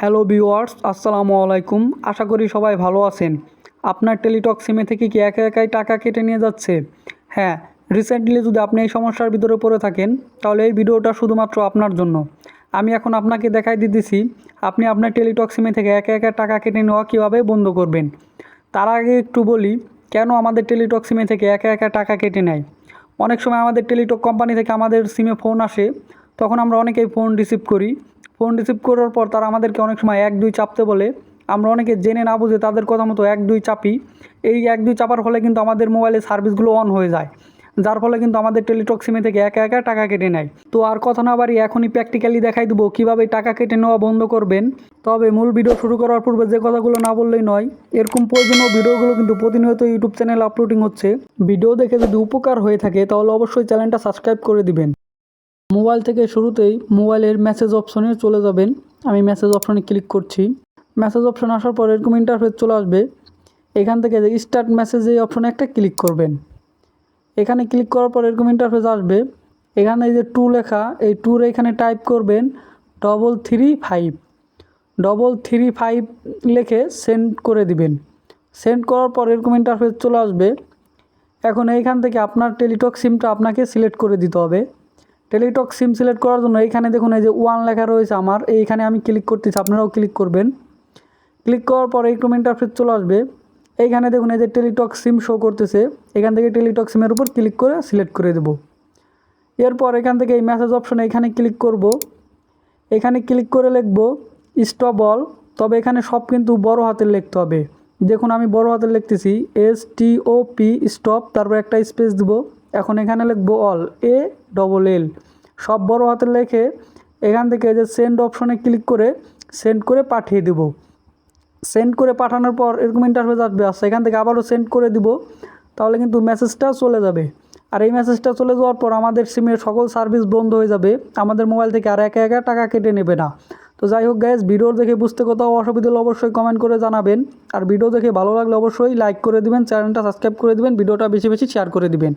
Hello viewers, আসসালামু আলাইকুম। আশা করি সবাই ভালো আছেন। আপনার টেলিটক সিমে থেকে কি একা একাই টাকা কেটে নিয়ে যাচ্ছে? হ্যাঁ রিসেন্টলি যদি আপনি এই সমস্যার ভিতরে পড়ে থাকেন, তাহলে এই ভিডিওটা শুধুমাত্র আপনার জন্য। আমি এখন আপনাকে দেখাই দিতেছি, আপনি আপনার টেলিটক সিমে থেকে একা একা টাকা কেটে নেওয়া কীভাবে বন্ধ করবেন? তার আগে একটু বলি, কেন আমাদের টেলিটক সিমে থেকে একা একা টাকা কেটে নেয়? অনেক সময় আমাদের টেলিটক কোম্পানি থেকে আমাদের সিমে ফোন আসে, তখন আমরা অনেকেই ফোন রিসিভ করি। ফোন রিসিভ করার পর তারা আমাদেরকে অনেক সময় এক, দুই চাপতে বলে। আমরা অনেকে জেনে না বুঝে তাদের কথা মতো এক, দুই চাপি। এই এক, দুই চাপার ফলে কিন্তু আমাদের মোবাইলে সার্ভিসগুলো অন হয়ে যায়, যার ফলে কিন্তু আমাদের টেলিটক সিমে থেকে একা একা টাকা কেটে নেয়। তো আর কথা না বাড়ি এখনই প্র্যাকটিক্যালি দেখাই দেবো কীভাবে টাকা কেটে নেওয়া বন্ধ করবেন। তবে মূল ভিডিও শুরু করার পূর্বে যে কথাগুলো না বললেই নয়, এরকম প্রয়োজনীয় ভিডিওগুলো কিন্তু প্রতিনিয়ত ইউটিউব চ্যানেলে আপলোডিং হচ্ছে। ভিডিও দেখে যদি উপকার হয়ে থাকে, তাহলে অবশ্যই চ্যানেলটা সাবস্ক্রাইব করে দিবেন। মোবাইল থেকে শুরুতেই মোবাইলের মেসেজ অপশনে চলে যাবেন। আমি মেসেজ অপশনে ক্লিক করছি। মেসেজ অপশন আসার পর এরকম ইন্টারফেস চলে আসবে। এখান থেকে যে স্টার্ট মেসেজ এই অপশনে একটা ক্লিক করবেন। এখানে ক্লিক করার পর এরকম ইন্টারফেস আসবে। এখানে এই যে টু লেখা, এই টুর এখানে টাইপ করবেন double three five double three five লিখে সেন্ড করে দিবেন। সেন্ড করার পর এরকম ইন্টারফেস চলে আসবে। এখন এইখান থেকে আপনার টেলিটক সিমটা আপনাকে সিলেক্ট করে দিতে হবে। টেলিটক সিম সিলেক্ট করার জন্য এইখানে দেখুন এই যে ওয়ান লেখা রয়েছে আমার। এইখানে আমি ক্লিক করতেছি, আপনারাও ক্লিক করবেন। ক্লিক করার পর এইরকম ইন্টারফেস চলে আসবে। এইখানে দেখুন এই যে টেলিটক সিম শো করতেছে। এখান থেকে টেলিটক সিমের উপর ক্লিক করে সিলেক্ট করে দেবো। এরপর এখান থেকে এই মেসেজ অপশনে এখানে ক্লিক করব। এখানে ক্লিক করে লিখব স্টপ অল তবে এখানে সব কিন্তু বড় হাতের লিখতে হবে। দেখুন আমি বড় হাতের লিখতেছি S T O P stop তারপর একটা স্পেস দেবো। এখন এখানে লিখব অল এ ডবল এল সব বড় হাতে লেখে এখান থেকে যে সেন্ড অপশনে ক্লিক করে সেন্ড করে পাঠিয়ে দেবো। সেন্ড করে পাঠানোর পর এরকম ইন্টারফেস আসবে আর সেখান থেকে আবারও সেন্ড করে দিব, তাহলে কিন্তু মেসেজটা চলে যাবে। আর এই মেসেজটা চলে যাওয়ার পর আমাদের সিমের সকল সার্ভিস বন্ধ হয়ে যাবে, আমাদের মোবাইল থেকে আর একা একা টাকা কেটে নেবে না। তো যাই হোক গ্যাস ভিডিও দেখে বুঝতে কোথাও অসুবিধা হলে অবশ্যই কমেন্ট করে জানাবেন। আর ভিডিও দেখে ভালো লাগলে অবশ্যই লাইক করে দিবেন চ্যানেলটা সাবস্ক্রাইব করে দিবেন ভিডিওটা বেশি বেশি শেয়ার করে দিবেন।